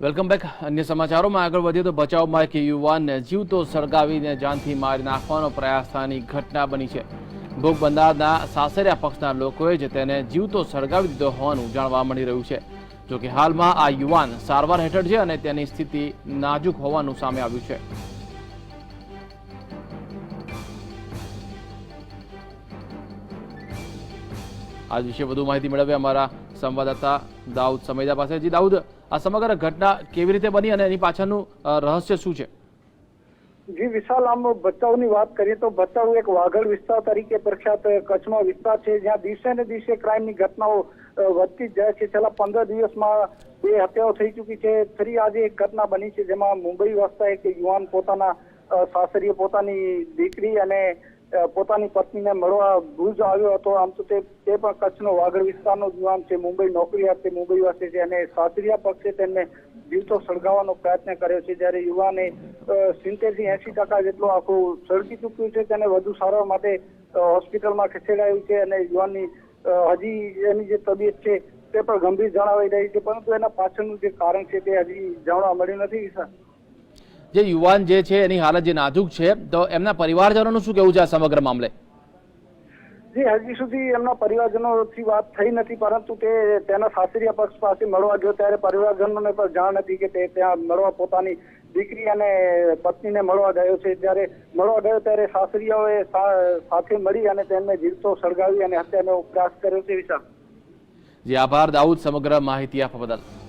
Welcome back. અન્ય સમાચારોમાં આગળ વધીએ તો બચાવમાં એક યુવાનને જીવતો સળગાવીને જાનથી મારી નાખવાનો પ્રયાસ થવાની ઘટના બની છે. ભોગ બંધારના સાસરિયા પક્ષના લોકોએ જ તેને જીવતો સળગાવી દીધો હોવાનું જાણવા મળી રહ્યું છે. જોકે હાલમાં આ યુવાન સારવાર હેઠળ છે અને તેની સ્થિતિ નાજુક હોવાનું સામે આવ્યું છે. આ વિશે વધુ માહિતી મેળવી અમારા સંવાદદાતા દાઉદ સમેદા પાસેથી દાઉદ આ સમગ્ર ઘટના કેવી રીતે બની અને એની પાછળનું રહસ્ય શું છે? જી, વિશાલ, આમ ભચાઉની વાત કરીએ તો ભચાઉ એક વાઘળ વિસ્તાર તરીકે પ્રખ્યાત કચ્છનો વિસ્તાર છે, જ્યાં દિવસે ને દિવસે ક્રાઇમની ઘટનાઓ વધતી જાય છે. છેલ્લા પંદર દિવસમાં બે હત્યાઓ થઈ ચૂકી છે. ફરી આજે એક ઘટના બની છે જેમાં મુંબઈ વસતા એક યુવાન પોતાના સાસરીએ પોતાની દીકરી અને પોતાની પત્નીને મળવા ભુજ આવ્યો હતો. આમ તો તે તે પણ કચ્છનો વાગડ વિસ્તારનો યુવાન છે. મુંબઈ નોકરી આપતી મુંબઈ વસે છે અને સાસરિયા પક્ષે તેમને જીવતો સળગાવવાનો પ્રયત્ન કર્યો છે. જ્યારે યુવાને સિત્તેરથી એસી ટકા જેટલું આખું સળગી ચૂક્યું છે, તેને વધુ સારવાર માટે હોસ્પિટલમાં ખસેડાયું છે અને યુવાનની હજી એની જે તબિયત છે, તે પણ ગંભીર જણાવાઈ રહી છે. પરંતુ એના પાછળનું જે કારણ છે, તે હજી જાણવા મળ્યું નથી જે યુવાન જે છે એની હાલત જે નાજુક છે તો એમના પરિવારજનોનું શું કહેવું છે આ સમગ્ર મામલે? જી હજી સુધી એમના પરિવારજનોથી વાત થઈ નથી પરંતુ તે તેના સાસરિયા પક્ષ પાસે મળવા ગયો ત્યારે પરિવારજનોને પણ જાણ હતી કે તે ત્યાં મળવા પોતાની દીકરી અને પત્નીને મળવા ગયો છે. જ્યારે મળવા ગયો ત્યારે સાસરિયાઓએ સાથે મળી અને તેમને જીવતો સળગાવી અને હત્યાનો પ્રયાસ કર્યો છે વિશાલ. જે આભાર. દાઉદ સમગ્ર માહિતી આપવા બદલ.